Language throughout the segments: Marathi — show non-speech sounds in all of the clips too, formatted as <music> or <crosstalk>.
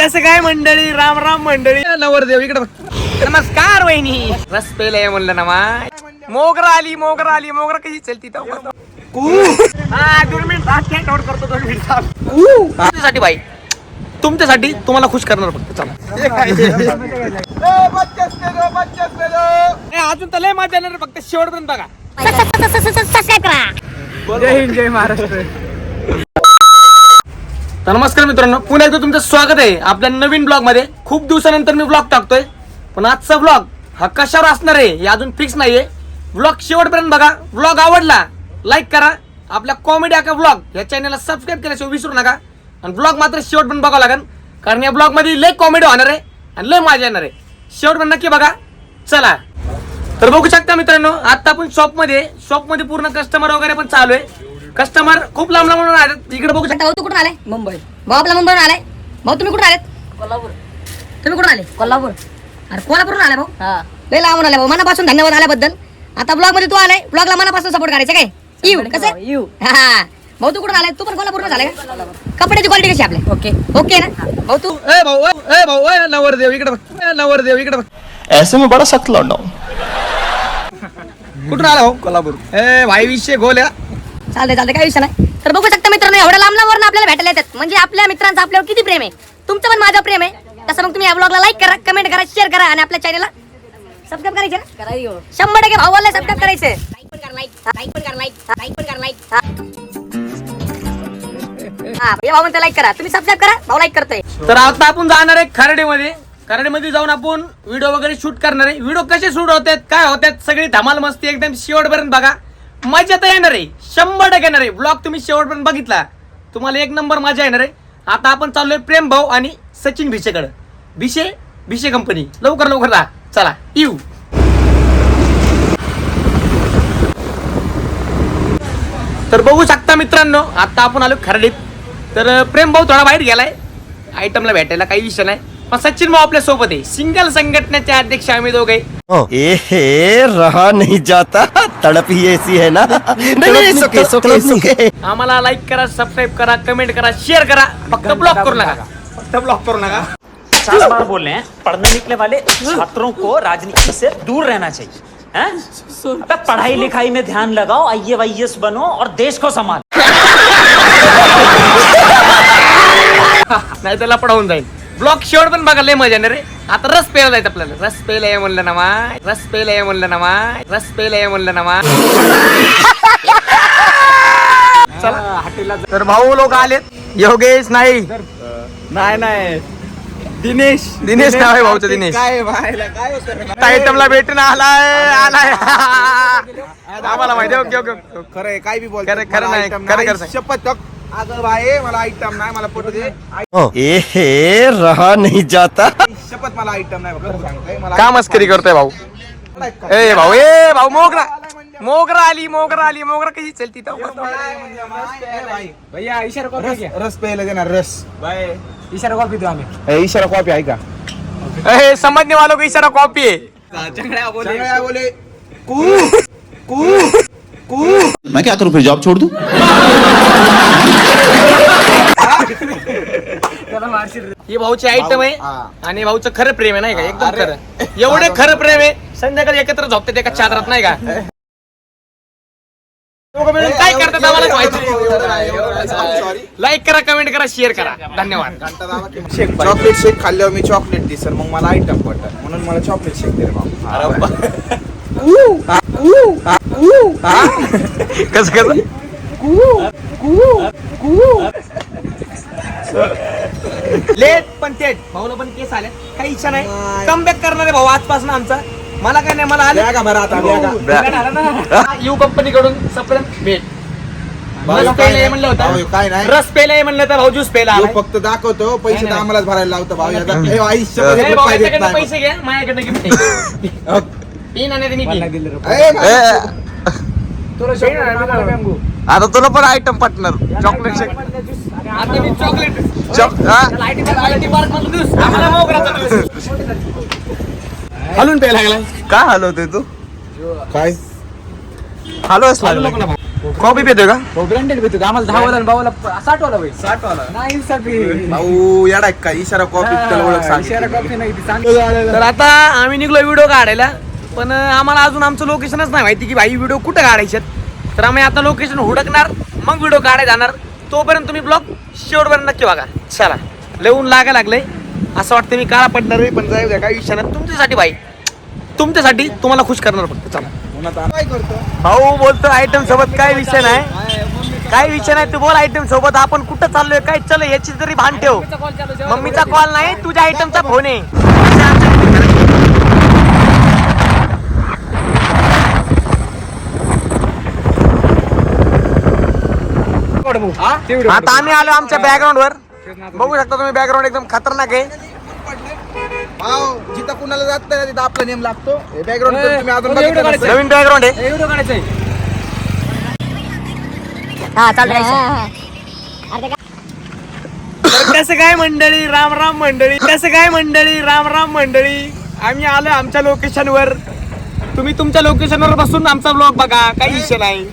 कसं काय मंडळी? राम राम मंडळी. नवरदेव इकडे. नमस्कार वहिनी. रस पेलय म्हणलं ना माय मोगरा आली मोगरा आली मोगरा कशी चलती? हा दोन मिनिट करतो दोन मिनिट थांब. तुमच्यासाठी बाई तुमच्यासाठी तुम्हाला खुश करणार फक्त चला. ए, अजून तर लय मजा येणार फक्त शेवटपर्यंत बघा. जय हिंद जय महाराष्ट्र. तर नमस्कार मित्रांनो पुन्हा एकदा तुमचं स्वागत आहे आपल्या नवीन ब्लॉगमध्ये. खूप दिवसानंतर मी ब्लॉग टाकतोय पण आजचा ब्लॉग हा कशावर असणार आहे हे अजून फिक्स नाहीये. ब्लॉग शेवटपर्यंत बघा ब्लॉग आवडला लाईक करा. आपल्या कॉमेडी आका ब्लॉग या चॅनलला सबस्क्राईब केल्याशिवाय विसरू नका. आणि ब्लॉग मात्र शेवटपर्यंत बघावं लागेल कारण या ब्लॉगमध्ये लय कॉमेडी होणार आहे आणि लय मजा येणार आहे. शेवटपर्यंत नक्की बघा. चला. तर बघू शकता मित्रांनो आता आपण शॉपमध्ये शॉपमध्ये पूर्ण कस्टमर वगैरे पण चालू आहे. कस्टमर खूप लांब लांब आले इकडे बघू शकता भाऊ तू कुठून आलाय? मुंबई. भाऊ आपला मुंबईवरून आलाय. भाऊ तुम्ही कुठून आलेत? कोल्हापूर. तुम्ही कुठून आले? कोल्हापूर. अरे कोल्हापूरून आलाय भाऊ? लय लांबून आलाय भाऊ. मनापासून धन्यवाद आल्याबद्दल. आता ब्लॉगमध्ये तू आलाय. ब्लॉगला मनापासून सपोर्ट करायचं काय? यू कसं? यू हा भाऊ तू कुठून आलाय? तू पण कोल्हापूरून आलाय का? कपड्याची क्वालिटी कशी आपल्या ओके. ओके ना? भाऊ तू ए भाऊ ए भाऊ ए नवरदेव इकडे बघ. ए नवरदेव इकडे बघ. ऐसे में बड़ा सख्त लौंडा हूं कुठून आला भाऊ? कोल्हापूर. ए भाई विषय गोल्या चालतंय चालतंय काही विषय नाही. तर बघू शकता मित्रांनो एवढ्या लांब लांबवरून आपल्याला भेटायला येतात. म्हणजे आपल्या मित्रांचं आपल्यावर किती प्रेम आहे? तुमचं पण माझं प्रेम आहे. तसं मग तुम्ही या ब्लॉगला लाईक करा कमेंट करा शेअर करा आणि आपल्या चॅनलला सबस्क्राईब करायचे ना? शंभर टक्के भावाला सबस्क्राईब करायचे. हा हे भाऊ म्हणतो लाईक करा. तुम्ही सबस्क्राईब करा भाऊ लाईक करतोय. तर आता आपण जाणार आहे खरडेमध्ये. खरडेमध्ये जाऊन आपण व्हिडिओ वगैरे शूट करणार आहे. व्हिडिओ कसे शूट होतात काय होतात सगळी धमाल मस्ती एकदम शेवटपर्यंत बघा. मजा तर येणार आहे. शंभर टक्के येणार आहे. ब्लॉग तुम्ही शेवटपर्यंत बघितला. तुम्हाला एक नंबर मजा येणार आहे. आता आपण चाललोय प्रेम भाऊ आणि सचिन भिशेकडे. भिशे भिशे कंपनी लवकर लवकर राहा. चला येऊ. तर बघू शकता मित्रांनो आता आपण आलो खरडीत. तर प्रेम भाऊ थोडा बाहेर गेलाय. आयटमला भेटायला काही विषय नाही. सचिन भाऊ आपल्यासोबत आहे. सिंगल संघटनेचे अध्यक्ष आम्ही दोघे ए रहा नहीं जाता. तड़प ही ऐसी है ना? नहीं नहीं सुके सुके सुके आम्हाला लाईक करा सबस्क्राईब करा कमेंट करा शेअर करा. फक्त ब्लॉक करू नका. फक्त ब्लॉक करू नका. बार बोल रहे हैं पढ़ने निकले वाले छात्रों को राजनीति से दूर रहना चाहिए हैं? अबे पढ़ाई लिखाई में ध्यान लगाओ आई वाई बनो और देश को संभाल। <laughs> नाही त्याला पडवून जाईल. ब्लॉक शेवट पण बघा लय मजा येणार रे. आता रस प्यायला जायचं आपल्याला. रस प्यायला ये म्हणलं ना माय. रस प्यायला ये म्हणलं ना माय. रस प्यायला ये म्हणलं ना माय. <laughs> चला. तर भाऊ लोक आलेत. योगेश नाही. नाही नाही. दिनेश. दिनेश नाव आहे भाऊचं दिनेश. काय व्हायला काय होतं आयटमला भेटून आलाय आलाय. आम्हाला माहिती ओके ओके ओके. खरं आहे काय बी बोल खरं- खरं नाही, खरं- खरं. शपथ. अगं बाई मला आयटम नाही मला पटू दे। ए रहा नहीं जाता। शपथ मला आयटम नाही बघ, सांगतोय मला का मस्करी करतोय भाऊ? ए भाऊ ए भाऊ मोगरा। मोगरा आली मोगरा आली मोगरा कशी चलती भैया इशारा कॉफ़ी रस प्यायला देणार रस। बाय इशारा कॉफ़ी देऊ आम्ही इशारा कॉफ़ी आहे का ए समजने वालों को इशारा कॉपी है चांगल्या बोले। कू कू कू। मैं क्या करूँ फिर जॉब छोड़ दूँ? ही भाऊची आयटम आहे हा. आणि भाऊचं खरं प्रेम आहे नाही का? एकदम खरं. एवढे खरं प्रेम आहे संध्याकाळी एकत्र झोपतात एका चादरात नाही का? दोघं मिळून काय करतात आम्हाला माहिती लाईक करा कमेंट करा शेअर करा. धन्यवाद. चॉकलेट शेक खाल्ल्यावर मी चॉकलेट दिसल मग मला आयटम पडतात म्हणून मला चॉकलेट शेक दे <laughs> कसं कसं? लेट पण थेट भाऊला पण केस आले काही इच्छा नाही. कमबॅक करणार आहे भाऊ आजपासून आमचा. मला काय नाही मला आले. का बरं आता यू कंपनी कडून सप्रेम भेट. रस काय पेला नाही. म्हणलं भाऊ, होतं काय नाही. रस पेला म्हणलं तर भाऊ ज्यूस पेला. फक्त दाखवतो पैसे तर. आम्हालाच भरायला लावतो भाऊ. याचा हे आयुष्य पैसे घ्या माझ्याकडनं गिफ्ट <laughs> तीन आणि मी तीन. आता तुला पण आयटम पटणार. चॉकलेट शेक आता मी चॉकलेट हा? <laughs> हलून प्यायला लागलाय. का हलवतोय तू? काय? हलवच भाऊ. कॉफी पितोय का? ब्रँडेड भेटतो आम्हाला दहा वाला भावाला साठ वाला होईल साठ वाला नाही साठी भाऊ येडा का? इशारा कॉफी त्याला ओळख सांगितली. कॉफी नाही तर आता आम्ही निघलो व्हिडिओ काढायला. पण आम्हाला अजून आमचं लोकेशनच नाही माहिती की भाई व्हिडिओ कुठं काढायचे तर आम्ही आता लोकेशन हुडकणार मग व्हिडिओ काढायला जाणार. तोपर्यंत तुम्ही ब्लॉग शेवटपर्यंत नक्की बघा. चला लिहून लागा लागलंय. असं वाटतं मी काळा पडणार पण जाऊ द्या काय विषय नाही. तुमच्यासाठी भाई तुमच्यासाठी तुम्हाला खुश करणार फक्त चला. भाऊ बोलतो आयटम सोबत काय विषय नाही. काय विषय नाही तू बोल आयटम सोबत. आपण कुठं चाललोय काय चल याची तरी भान ठेव. मम्मीचा कॉल नाही तुझ्या आयटमचा फोन आहे. आता आम्ही आलो आमच्या बॅकग्राऊंड वर. बघू शकता तुम्ही बॅकग्राऊंड एकदम खतरनाक आहे. भाऊ जिथं कुणाला जात नाही तिथं आपला नेम लागतो. बॅकग्राऊंड तुम्ही अजून बघितलं नसेल. नवीन बॅकग्राऊंड आहे. व्हिडिओ काढायचा हा चालू तर कसं काय मंडळी? राम राम मंडळी. कसं काय मंडळी? राम राम मंडळी. आम्ही आलो आमच्या लोकेशन वर. तुम्ही तुमच्या लोकेशन वर बसून आमचा ब्लॉग बघा. काही विषय नाही.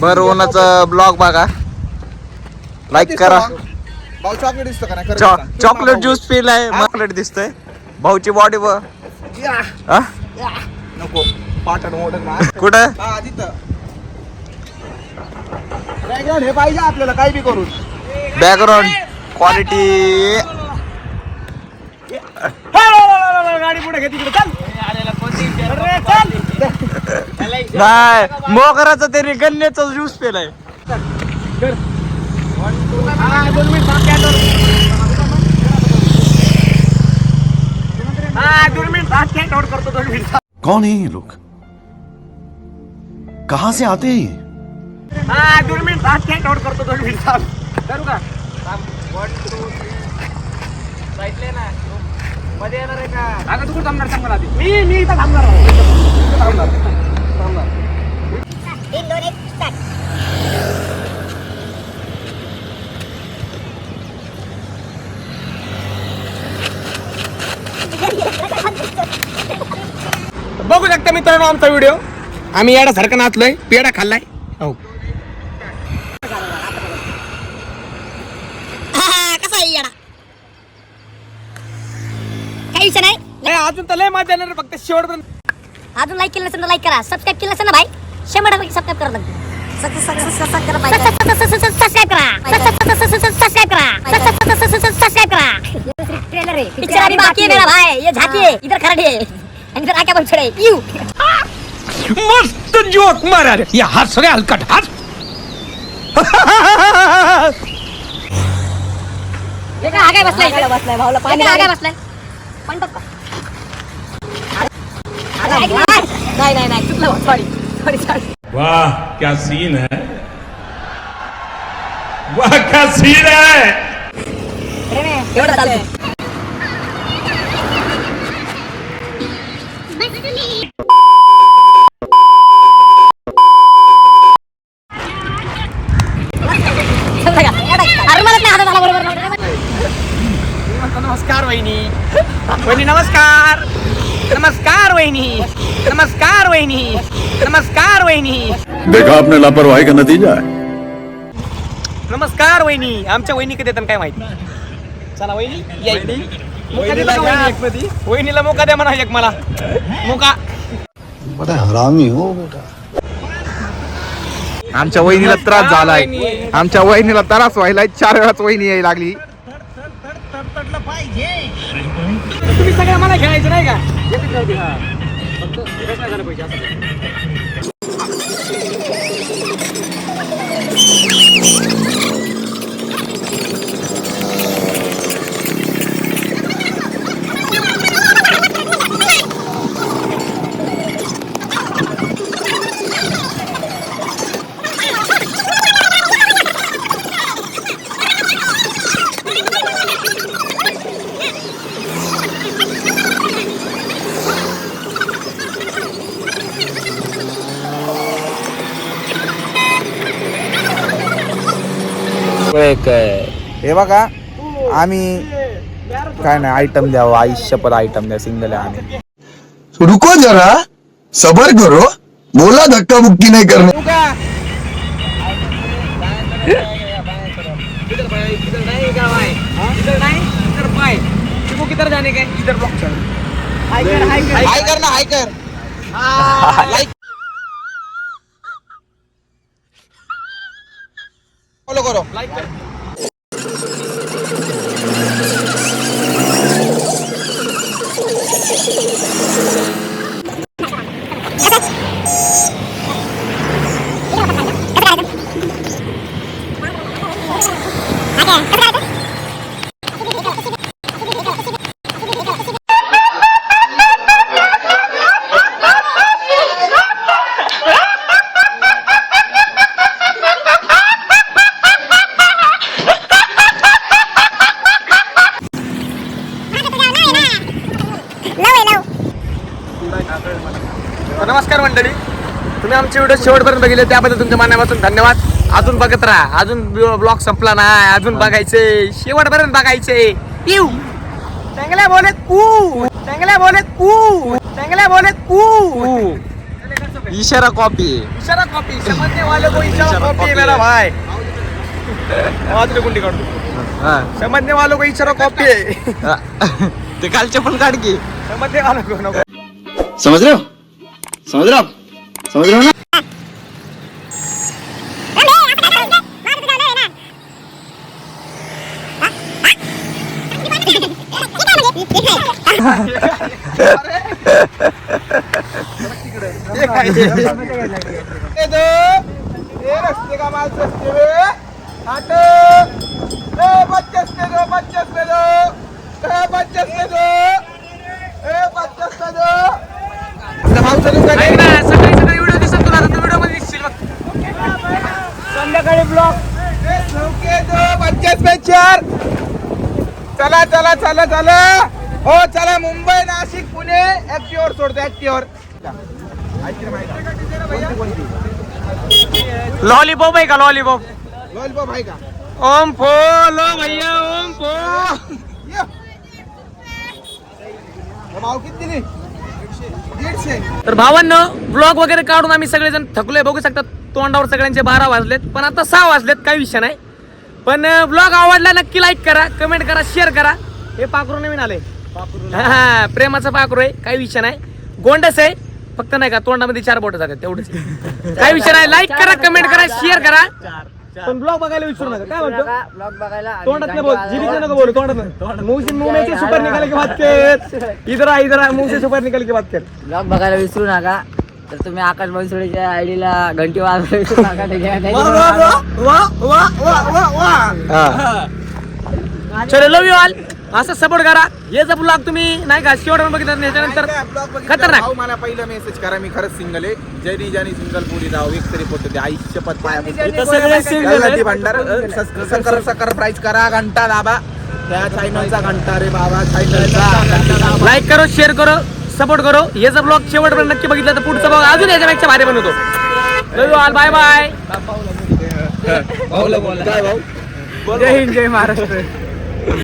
बरवणाचा ब्लॉग बघा. लाईक करा. भाऊ चॉकलेट दिसतो का नाही. चॉकलेट ज्यूस पिलाय चॉकलेट दिसतंय. भाऊची बॉडी हा? नको. पाटण मोठं मार. कुठं? हा Background हे पाहिजे आपल्याला काही बी करून. बॅकग्राऊंड क्वालिटी गाडी पुढे घे तिकडे चल अरे, चल. नाही मोगराचा तरी गन्याचा ज्यूस पिलाय. कौन है ये लोग? कहां से आते हैं ये? हा दोन मिनिट करतो दोन मिनिट थांब. करू का मध्ये येणार आहे का? अगं तू कुठं थांबणार? सांग मला आधी. मी मी इथं थांबणार आहे. इथं थांबणार. थांबणार. बघू शकता मित्रांनो आमचा व्हिडिओ आम्ही याडा सारखा नाचलोय पेडा खाल्लाय. हो कसा आहे येडा काही विषय नाही लय अजून तर लय मजा येणार आहे, फक्त शेवटपर्यंत. अजून लाईक केलं नसेल तर लाईक करा. सबस्क्राईब केलं असेल ना भाई? शंभर टक्के सबस्क्राईब करा लागते सबस्क्राईब करा सबस्क्राईब करा. सबस्क्राईब करा. ट्रेलर है पिक्चर अभी बाकी है मेरा भाई. ये झांकी है इधर खरड़े है इधर आके बोल छड़े यू मस्त जोक मारा रे या हस रे हलकट. हस हे आगे बसलाय? बसलाय भाऊला पाणी आगे बसलाय? पण पप्पा. नाही नाही नाही चुकलं सॉरी सॉरी सॉरी वाह क्या सीन है? वाह क्या सीन है? एवढं नमस्कार वहिनी। वहिनी नमस्कार। नमस्कार वहिनी. नमस्कार वहिनी. नमस्कार वहिनी. देखा आपने लापरवाही का नतीजा है। नमस्कार वहिनी. आमच्या वहिनी कधी येतात काय माहिती? चला वहिनी या इकडे. मुका देता का वहिनी? वहिनीला मोका द्या म्हणा एक मला. मोका. बड़ा हरामी हो बेटा. आमच्या वहिनीला त्रास झालाय. आमच्या वहिनीला त्रास व्हायला चार वेळाच वहिनी यायला लागली. तुम्ही सगळं मला खेळायचं नाही का? येते जाऊ दे, हा. फक्त नाही झालं पाहिजे असं. हे बघा आम्ही काय नाही आयटम द्यावं आयुष्यपद आयटम द्या सिंगल आहे आम्ही. रुको जरा सबर करो बोला धक्का मुक्की नहीं करने येऊ का इधर भाई इधर नहीं क्या भाई इधर नहीं इधर भाई तुमको किधर जाने का? इधर ब्लॉक चल हाई कर हाई कर हाय कर. ना हाय. कर लाईक फॉलो करो लाइक आमचे व्हिडिओ शेवटपर्यंत बघितले त्याबद्दल तुमच्या मनापासून धन्यवाद. अजून बघत राहा. अजून ब्लॉग संपला नाही अजून बघायचे. शेवटपर्यंत बघायचे. येऊ. चांगल्या बोले कू चांगल्या बोले कू चांगल्या बोले कू इशारा कॉपी इशारा कॉपी समझने वाले को इशारा कॉपी मेरा भाई आवाज रे गुंडी काढतो समझने वालों को इशारा कॉपी है. <laughs> ते कालचे पण काढ की. समझने वालों को नको. समझ रहे हो समझ रहे हो ना रस्ते का माल सस्ते में ए दो दो ए दो ए पचास पे दो आता भाव चालू का नाही ना सकाळी सकाळी व्हिडिओ दिसत तुला आता व्हिडिओमध्ये दिसशील बघ संध्याकाळी ब्लॉग ए चौके दो पचास पे चार चला चला चला चला. हो चला मुंबई नाशिक पुणे. ऍक्टिव्हर सोडतो ऍक्टिव्हर लॉलीपॉप आहे का लॉलीपॉप लॉलीपॉप आहे का? ओम फो लो भैया ओम फो. भाव किती दिली तर भावांनो ब्लॉग वगैरे काढून आम्ही सगळेजण थकलोय. बघू शकता तोंडावर सगळ्यांचे बारा वाजलेत पण आता सहा वाजलेत काही विषय नाही. पण ब्लॉग आवडला नक्की लाईक करा कमेंट करा शेअर करा. हे पाखरू नवीन आले. हा प्रेमाचं पाखरू आहे काही विषय नाही. गोंडस आहे फक्त नाही का तोंडामध्ये चार बोट जातात तेवढंच. काही विषय नाही लाईक करा कमेंट करा शेअर करा. पण ब्लॉग बघायला विसरू नका. काय म्हणतो? ब्लॉग बघायला तोंडातलं बोल जीबीचं नको बोलू तोंडात मुंह से मुंह में से सुपर निकाल के बात कर इधर आ इधर से सुपर निकाल के बात कर ब्लॉग बघायला विसरू नका. तर तुम्ही आकाश बनसोडीच्या आयडीला घंटी चलो लव यू ऑल असं सपोर्ट करा. हे जर ब्लॉग तुम्ही नाही का शेवट बघितलं त्याच्यानंतर खतरनाक. भाऊ मला पहिलं मेसेज करा मी खरंच सिंगल आहे. ज्यांनी ज्यांनी सिंगल पुरी राव एक तरी फोटो द्या. आयुष्य पत पाया. भांडार सकर सकर प्राईज करा. घंटा दाबा. त्या चायनलचा घंटा रे बाबा. चायनलचा लाईक करो शेअर करो. सपोर्ट करो. हे जर ब्लॉग शेवटपर्यंत नक्की बघितलं तर पुढचा ब्लॉग अजून याच्यापेक्षा भारी बनवतो. बाय बाय जय हिंद जय महाराष्ट्र.